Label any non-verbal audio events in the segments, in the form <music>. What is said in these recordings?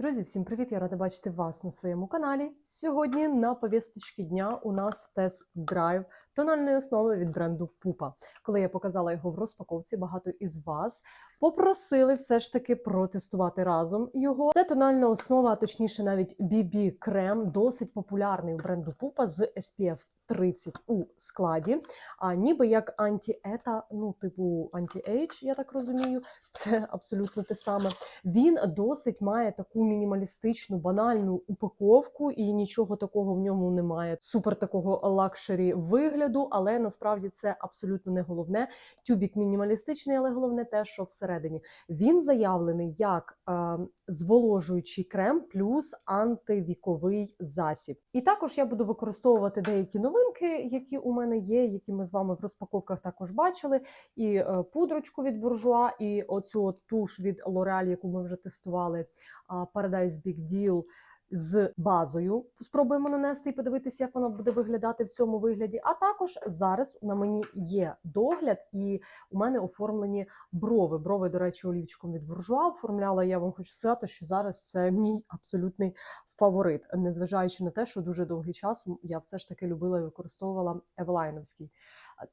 Друзі, всім привіт! Я рада бачити вас на своєму каналі. Сьогодні на повісточці дня у нас тест-драйв тональної основи від бренду Pupa. Коли я показала його в розпаковці, багато із вас попросили все ж таки протестувати разом його. Це тональна основа, а точніше, навіть BB крем, досить популярний у бренду Pupa з SPF 30 у складі. А ніби як анті-ета, ну типу анті-ейдж, я так розумію. Це абсолютно те саме. Він досить має таку мінімалістичну, банальну упаковку, і нічого такого в ньому немає. Супер такого лакшері вигляду, але насправді це абсолютно не головне. Тюбік мінімалістичний, але головне те, що всередині він заявлений як е, зволожуючий крем плюс антивіковий засіб. І також я буду використовувати деякі новинки, які у мене є, які ми з вами в розпаковках також бачили. І е, пудрочку від буржуа, і оцю от туш від L'Oreal, яку ми вже тестували. Paradise Big Deal з базою. Спробуємо нанести і подивитися, як вона буде виглядати в цьому вигляді. А також зараз на мені є догляд, і у мене оформлені брови. Брови, до речі, олівчиком від буржуа оформляла. Я вам хочу сказати, що зараз це мій абсолютний фаворит, незважаючи на те, що дуже довгий час я все ж таки любила і використовувала Евелайновський.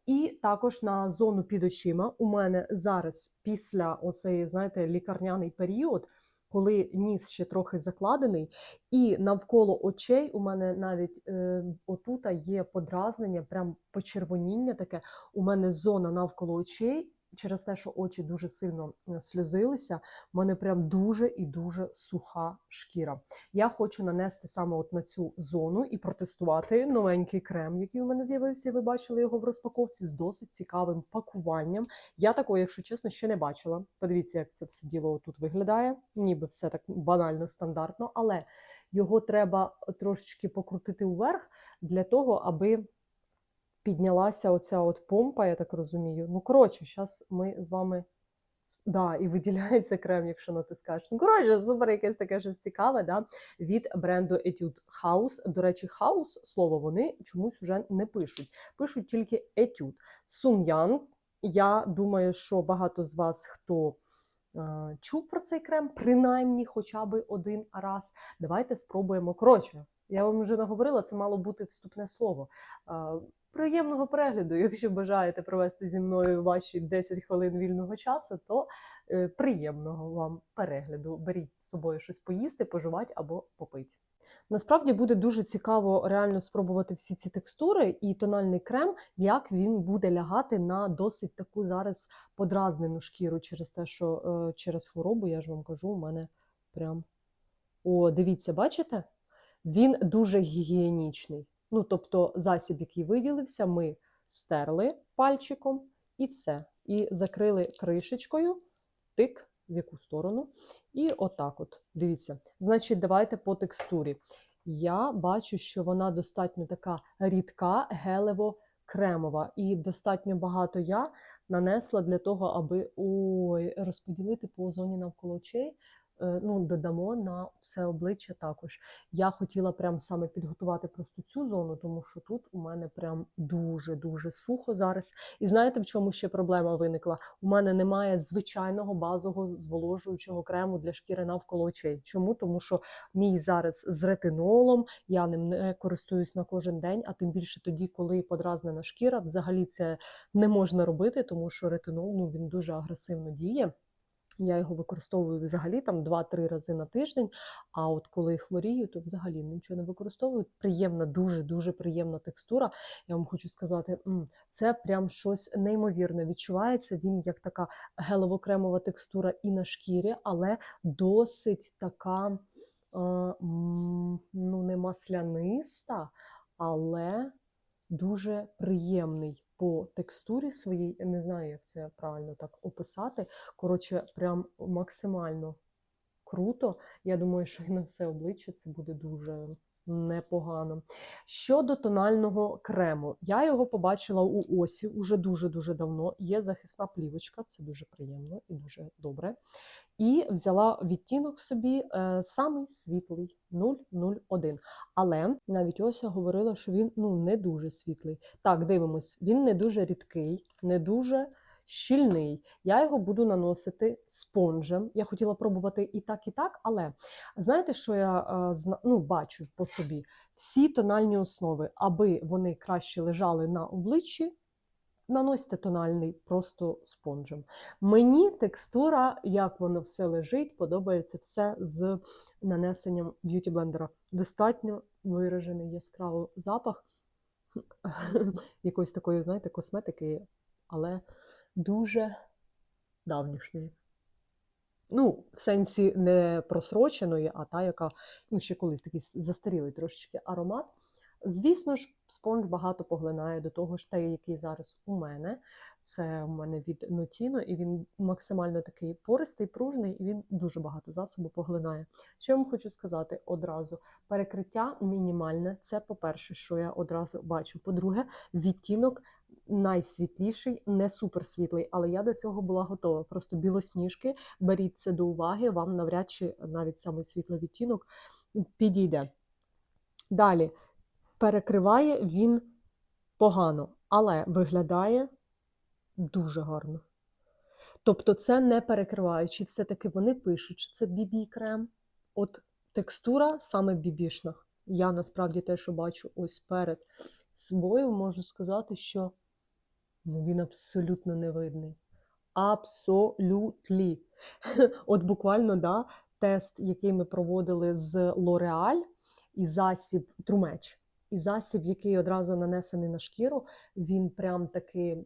І також на зону під очима у мене зараз після оцеї, знаєте, лікарняний період коли ніс ще трохи закладений, і навколо очей у мене навіть е, отута є подразнення, прям почервоніння таке. У мене зона навколо очей. Через те, що очі дуже сильно е, сльозилися, в мене прям дуже і дуже суха шкіра. Я хочу нанести саме от на цю зону і протестувати новенький крем, який у мене з'явився. Ви бачили його в розпаковці з досить цікавим пакуванням. Я такого, якщо чесно, ще не бачила. Подивіться, як це все діло тут виглядає. Ніби все так банально стандартно, але його треба трошечки покрутити вверх для того, аби піднялася оця от помпа, я так розумію. Ну, коротше, зараз ми з вами. Да, і виділяється крем, якщо натискаєш. Ну, коротше, супер якесь таке щось цікаве, да? від бренду Etude House. До речі, House, слово вони чомусь вже не пишуть. Пишуть тільки Etude. Сум'ян. Я думаю, що багато з вас хто е, чув про цей крем, принаймні хоча б один раз. Давайте спробуємо. Коротше, я вам вже наговорила, це мало бути вступне слово. Приємного перегляду, якщо бажаєте провести зі мною ваші 10 хвилин вільного часу, то е, приємного вам перегляду. Беріть з собою щось поїсти, поживати або попити. Насправді буде дуже цікаво реально спробувати всі ці текстури і тональний крем, як він буде лягати на досить таку зараз подразнену шкіру через те, що е, через хворобу, я ж вам кажу, у мене прям. О, дивіться, бачите? Він дуже гігієнічний. Ну, тобто, засіб, який виділився, ми стерли пальчиком і все. І закрили кришечкою, тик в яку сторону. І отак от. Дивіться. Значить, давайте по текстурі. Я бачу, що вона достатньо така рідка, гелево-кремова. І достатньо багато я нанесла для того, аби ой, розподілити по зоні навколо очей. Е, ну, додамо на все обличчя також. Я хотіла прям саме підготувати просто цю зону, тому що тут у мене прям дуже-дуже сухо зараз. І знаєте, в чому ще проблема виникла? У мене немає звичайного базового зволожуючого крему для шкіри навколо очей. Чому? Тому що мій зараз з ретинолом, я ним не користуюсь на кожен день, а тим більше тоді, коли подразнена шкіра, взагалі це не можна робити, тому що ретинол ну, він дуже агресивно діє. Я його використовую взагалі там 2-3 рази на тиждень. А от коли хворію, то взагалі нічого не використовую. Приємна, дуже-дуже приємна текстура. Я вам хочу сказати, це прям щось неймовірне. Відчувається він як така гелево-кремова текстура і на шкірі, але досить така ну, не масляниста, але дуже приємний по текстурі своїй. Я не знаю, як це правильно так описати. Коротше, прям максимально круто. Я думаю, що і на все обличчя це буде дуже. Непогано. Щодо тонального крему, я його побачила у осі уже дуже-дуже давно. Є захисна плівочка, це дуже приємно і дуже добре. І взяла відтінок собі е, самий світлий 001. Але навіть Ося говорила, що він ну, не дуже світлий. Так, дивимось, він не дуже рідкий, не дуже щільний. Я його буду наносити спонжем. Я хотіла пробувати і так, і так, але знаєте, що я е, ну, бачу по собі? Всі тональні основи, аби вони краще лежали на обличчі, наносьте тональний просто спонжем. Мені текстура, як воно все лежить, подобається все з нанесенням б'юті блендера. Достатньо виражений яскравий запах <laughs> якоїсь такої, знаєте, косметики, але дуже давнішньої. Ну, в сенсі не просроченої, а та, яка ну, ще колись такий застарілий трошечки аромат. Звісно ж, спонж багато поглинає до того ж, той, який зараз у мене. Це у мене від Notino, і він максимально такий пористий, пружний, і він дуже багато засобу поглинає. Що я вам хочу сказати одразу: перекриття мінімальне. Це по-перше, що я одразу бачу. По-друге, відтінок найсвітліший, не суперсвітлий, але я до цього була готова. Просто білосніжки, беріть це до уваги, вам навряд чи навіть самий світлий відтінок підійде. Далі перекриває він погано, але виглядає дуже гарно. Тобто, це не перекриваючи, все-таки вони пишуть, що це BB крем. От текстура саме бібішна. Я насправді те, що бачу ось перед собою, можу сказати, що ну, він абсолютно не видний. Абсолютлі. <laughs> От буквально, да, тест, який ми проводили з L'Oreal, і засіб трумеч. І засіб, який одразу нанесений на шкіру, він прям таки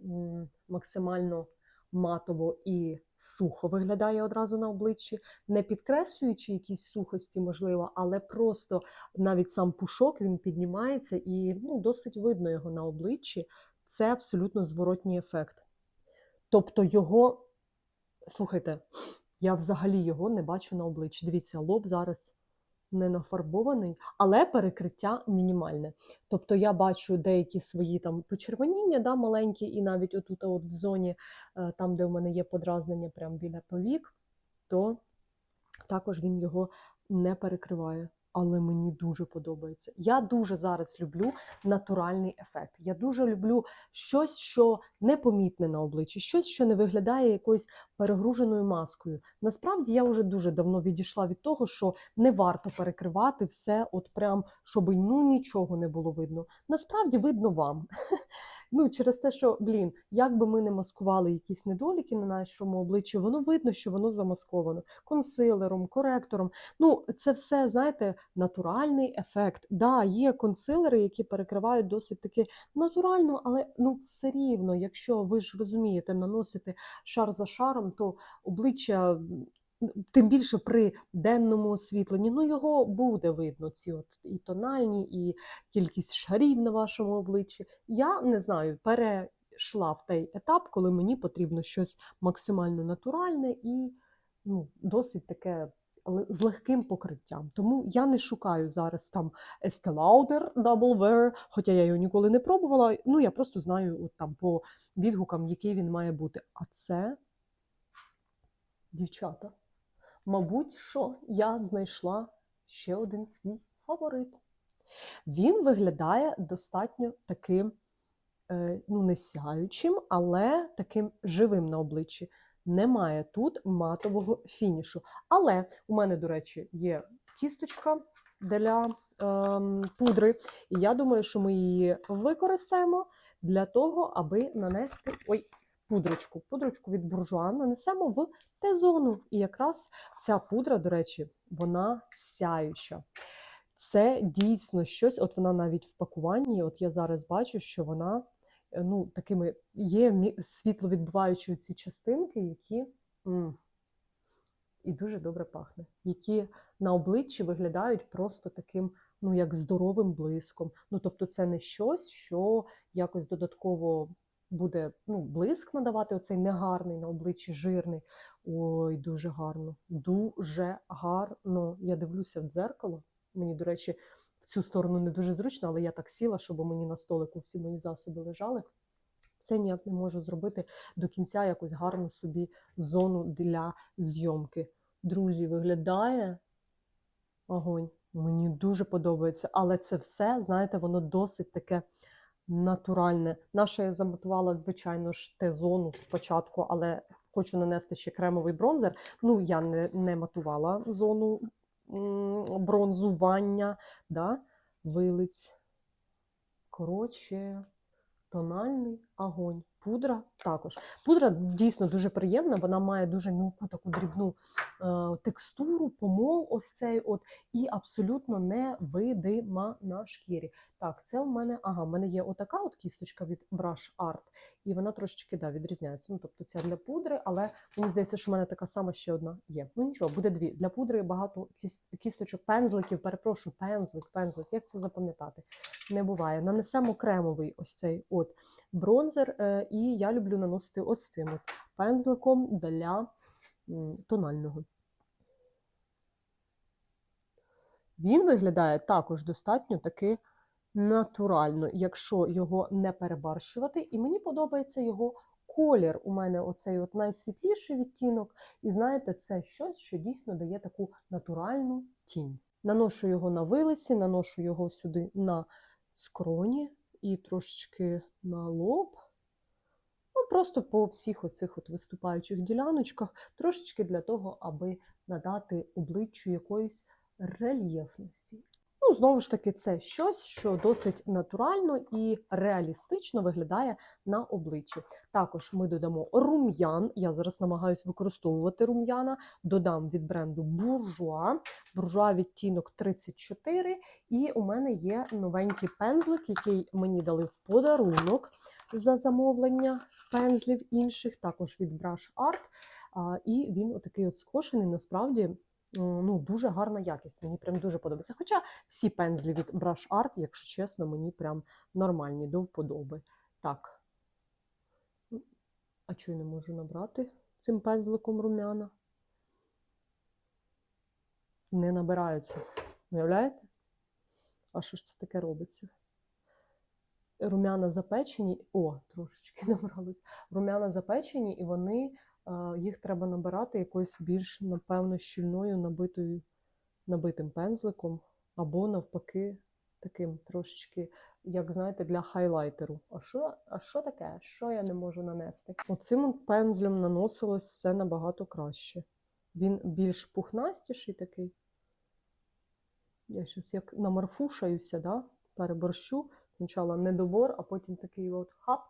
максимально матово і сухо виглядає одразу на обличчі, не підкреслюючи якісь сухості, можливо, але просто навіть сам пушок він піднімається і ну, досить видно його на обличчі. Це абсолютно зворотній ефект. Тобто його, слухайте, я взагалі його не бачу на обличчі. Дивіться, лоб зараз не нафарбований, але перекриття мінімальне. Тобто я бачу деякі свої там почервоніння, да, маленькі, і навіть отут от в зоні, е, там, де в мене є подразнення прямо біля повік, то також він його не перекриває. Але мені дуже подобається. Я дуже зараз люблю натуральний ефект. Я дуже люблю щось, що непомітне на обличчі, щось, що не виглядає якоюсь перегруженою маскою. Насправді я вже дуже давно відійшла від того, що не варто перекривати все, от прям, щоб ну нічого не було видно. Насправді видно вам. <laughs> Ну, через те, що, блін, як би ми не маскували якісь недоліки на нашому обличчі, воно видно, що воно замасковано консилером, коректором. Ну, це все, знаєте, натуральний ефект. Да, є консилери, які перекривають досить таки натурально, але ну все рівно, якщо ви ж розумієте, наносити шар за шаром, то обличчя. Тим більше при денному освітленні, ну його буде видно, ці от і тональні, і кількість шарів на вашому обличчі. Я не знаю, перейшла в той етап, коли мені потрібно щось максимально натуральне і ну, досить таке л- з легким покриттям. Тому я не шукаю зараз там Estee Lauder Double Wear, хоча я його ніколи не пробувала. Ну я просто знаю от там по відгукам, який він має бути. А це дівчата. Мабуть, що я знайшла ще один свій фаворит. Він виглядає достатньо таким, е, ну, не сяючим, але таким живим на обличчі. Немає тут матового фінішу. Але у мене, до речі, є кісточка для ем, пудри, і я думаю, що ми її використаємо для того, аби нанести ой, пудрочку. Пудрочку від буржуа нанесемо в Т-зону. І якраз ця пудра, до речі, вона сяюча. Це дійсно щось, от вона навіть в пакуванні, от я зараз бачу, що вона е, ну, такими є світловідбиваючі ці частинки, які м, і дуже добре пахне, які на обличчі виглядають просто таким, ну, як здоровим блиском. Ну, тобто, це не щось, що якось додатково буде ну, блиск надавати, оцей негарний на обличчі, жирний. Ой, дуже гарно, дуже гарно. Я дивлюся в дзеркало. Мені, до речі, в цю сторону не дуже зручно, але я так сіла, щоб мені на столику всі мої засоби лежали. Це ніяк не можу зробити до кінця якусь гарну собі зону для зйомки. Друзі, виглядає огонь. Мені дуже подобається, але це все, знаєте, воно досить таке натуральне. Наша я замотувала, звичайно ж, Т-зону спочатку, але хочу нанести ще кремовий бронзер. Ну, я не, не матувала зону бронзування, да? вилиць. Коротше, тональний огонь. Пудра також. Пудра дійсно дуже приємна, вона має дуже мілку таку дрібну е, текстуру, помол ось цей от, і абсолютно невидима на шкірі. Так, це у мене, ага, в мене є отака от кісточка від Brush Art, і вона трошечки да, відрізняється. Ну, тобто ця для пудри, але мені здається, що в мене така сама ще одна є. Ну нічого, буде дві. Для пудри багато кіс- кісточок, пензликів, перепрошую, пензлик, пензлик. Як це запам'ятати? Не буває. Нанесемо кремовий ось цей от бронзер, е, і я люблю наносити ось цим от пензликом для тонального. Він виглядає також достатньо таки натурально, якщо його не перебарщувати. І мені подобається його колір. У мене оцей от найсвітліший відтінок. І знаєте, це щось, що дійсно дає таку натуральну тінь. Наношу його на вилиці, наношу його сюди на скроні і трошечки на лоб. Ну, просто по всіх оцих от виступаючих діляночках, трошечки для того, аби надати обличчю якоїсь рельєфності. Ну, знову ж таки, це щось, що досить натурально і реалістично виглядає на обличчі. Також ми додамо рум'ян. Я зараз намагаюся використовувати рум'яна. Додам від бренду Буржуа. Буржуа відтінок 34. І у мене є новенький пензлик, який мені дали в подарунок за замовлення пензлів інших, також від Brush Art. І він отакий от скошений, насправді ну, дуже гарна якість. Мені прям дуже подобається. Хоча всі пензлі від Brush Art, якщо чесно, мені прям нормальні до вподоби. Так. А чого я не можу набрати цим пензликом рум'яна? Не набираються. Уявляєте? А що ж це таке робиться? Рум'яна запечені. О, трошечки <laughs> набралось. Рум'яна запечені, і вони, е, їх треба набирати якоюсь більш, напевно, щільною набитою, набитим пензликом, або навпаки, таким трошечки, як знаєте, для хайлайтеру. А що, а що таке? Що я не можу нанести? Оцим пензлем наносилось все набагато краще. Він більш пухнастіший такий. Я щось як намарфушаюся, да? переборщу. Спочатку недобор, а потім такий от хап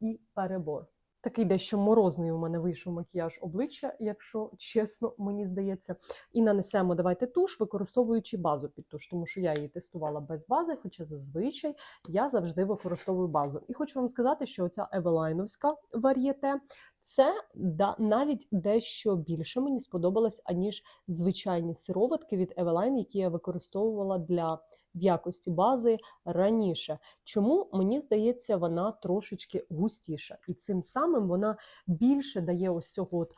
і перебор. Такий дещо морозний у мене вийшов макіяж обличчя, якщо чесно, мені здається. І нанесемо давайте туш, використовуючи базу під туш, тому що я її тестувала без бази, хоча зазвичай я завжди використовую базу. І хочу вам сказати, що оця евелайновська вар'єте це да, навіть дещо більше мені сподобалось, аніж звичайні сироватки від Eveline, які я використовувала для в якості бази раніше. Чому мені здається, вона трошечки густіша, і цим самим вона більше дає ось цього от,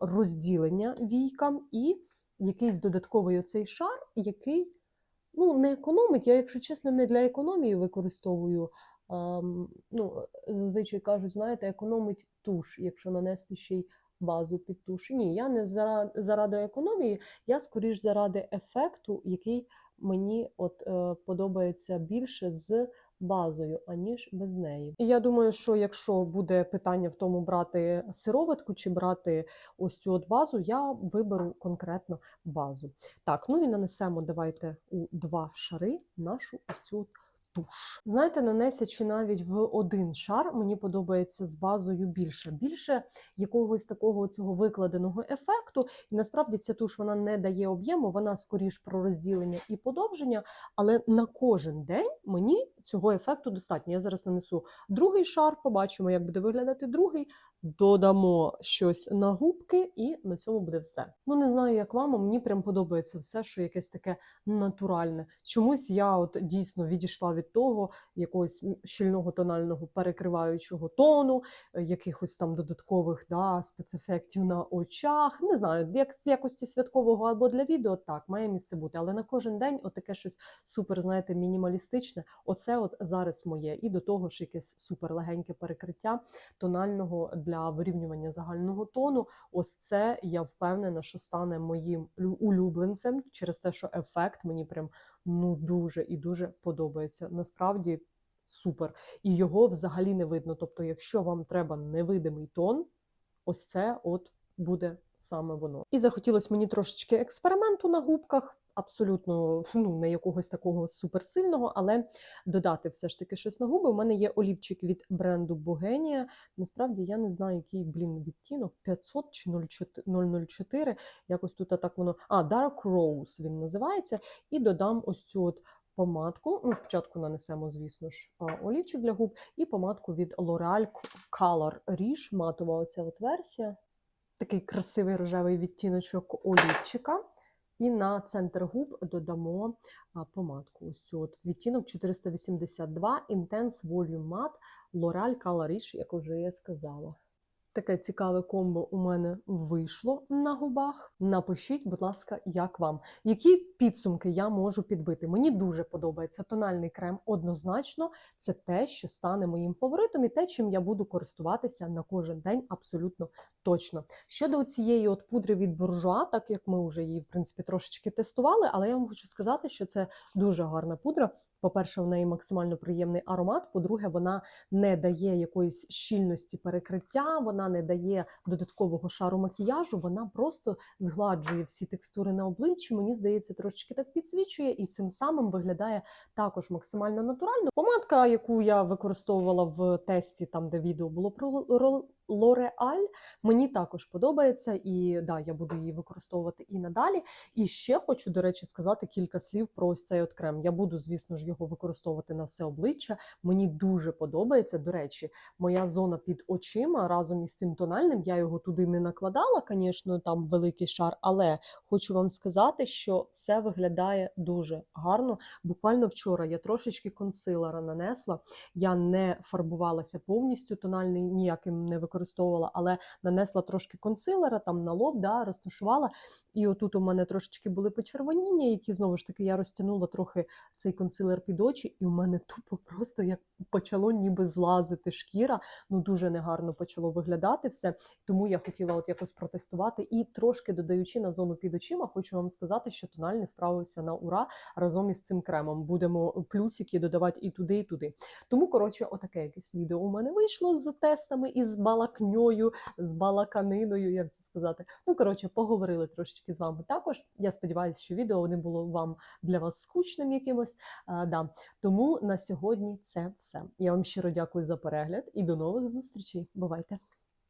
розділення війкам і якийсь додатковий оцей шар, який ну, не економить. Я, якщо чесно, не для економії використовую. ну, зазвичай кажуть, знаєте, економить туш, якщо нанести ще й базу під туш. Ні, я не заради економії, я скоріш заради ефекту, який мені от е, подобається більше з базою, аніж без неї. І я думаю, що якщо буде питання в тому брати сироватку чи брати ось цю от базу, я виберу конкретно базу. Так, ну і нанесемо давайте у два шари нашу ось цю туш. Знаєте, нанесячи навіть в один шар, мені подобається з базою більше. Більше якогось такого цього викладеного ефекту. І насправді ця туш вона не дає об'єму, вона скоріш про розділення і подовження. Але на кожен день мені цього ефекту достатньо. Я зараз нанесу другий шар, побачимо, як буде виглядати другий. Додамо щось на губки, і на цьому буде все. Ну не знаю, як вам, а мені прям подобається все, що якесь таке натуральне. Чомусь я от дійсно відійшла від того якогось щільного тонального перекриваючого тону, е, якихось там додаткових да, спецефектів на очах. Не знаю, як в якості святкового або для відео, так має місце бути. Але на кожен день отаке щось супер, знаєте, мінімалістичне. Оце от зараз моє. І до того ж якесь супер легеньке перекриття тонального для вирівнювання загального тону. Ось це я впевнена, що стане моїм улюбленцем через те, що ефект мені прям ну дуже і дуже подобається. Насправді супер. І його взагалі не видно. Тобто, якщо вам треба невидимий тон, ось це от буде саме воно. І захотілося мені трошечки експерименту на губках. Абсолютно ну не якогось такого суперсильного, але додати все ж таки щось на губи. У мене є олівчик від бренду Богенія. Насправді я не знаю, який блін відтінок 500 чи 004. Якось тут так воно. А, Dark Rose він називається. І додам ось цю от помадку. Ну, спочатку нанесемо, звісно ж, олівчик для губ, і помадку від L'Oreal Color Rouge, матова оця от версія. Такий красивий рожевий відтіночок олівчика. І на центр губ додамо помадку. Ось цю от відтінок 482 Intense Volume Matte L'Oreal Color Rouge, як вже я сказала. Таке цікаве комбо у мене вийшло на губах. Напишіть, будь ласка, як вам. Які підсумки я можу підбити? Мені дуже подобається тональний крем. Однозначно, це те, що стане моїм фаворитом, і те, чим я буду користуватися на кожен день, абсолютно точно. Щодо цієї от пудри від буржуа, так як ми вже її в принципі трошечки тестували, але я вам хочу сказати, що це дуже гарна пудра. По-перше, в неї максимально приємний аромат. По-друге, вона не дає якоїсь щільності перекриття, вона не дає додаткового шару макіяжу. Вона просто згладжує всі текстури на обличчі. Мені здається, трошечки так підсвічує, і цим самим виглядає також максимально натурально. Помадка, яку я використовувала в тесті, там де відео було про L'Oreal, мені також подобається, і да, я буду її використовувати і надалі. І ще хочу, до речі, сказати кілька слів про ось цей от крем. Я буду, звісно ж, його використовувати на все обличчя. Мені дуже подобається. До речі, моя зона під очима разом із цим тональним. Я його туди не накладала, звісно, там великий шар, але хочу вам сказати, що все виглядає дуже гарно. Буквально вчора я трошечки консилера нанесла. Я не фарбувалася повністю, тональний ніяким не використовувала, але нанесла трошки консилера там на лоб, да, розташувала. І отут у мене трошечки були почервоніння, які знову ж таки я розтягнула трохи цей консилер під очі, і у мене тупо просто як почало ніби злазити шкіра. Ну дуже негарно почало виглядати все. Тому я хотіла от якось протестувати і трошки додаючи на зону під очима, хочу вам сказати, що тональний справився на ура разом із цим кремом. Будемо плюсики додавати і туди, і туди. Тому, коротше, отаке якесь відео у мене вийшло з тестами і з балакньою, з балаканиною, як це сказати. Ну, коротше, поговорили трошечки з вами також. Я сподіваюся, що відео не було вам для вас скучним якимось. А, да. Тому на сьогодні це все. Я вам щиро дякую за перегляд і до нових зустрічей. Бувайте!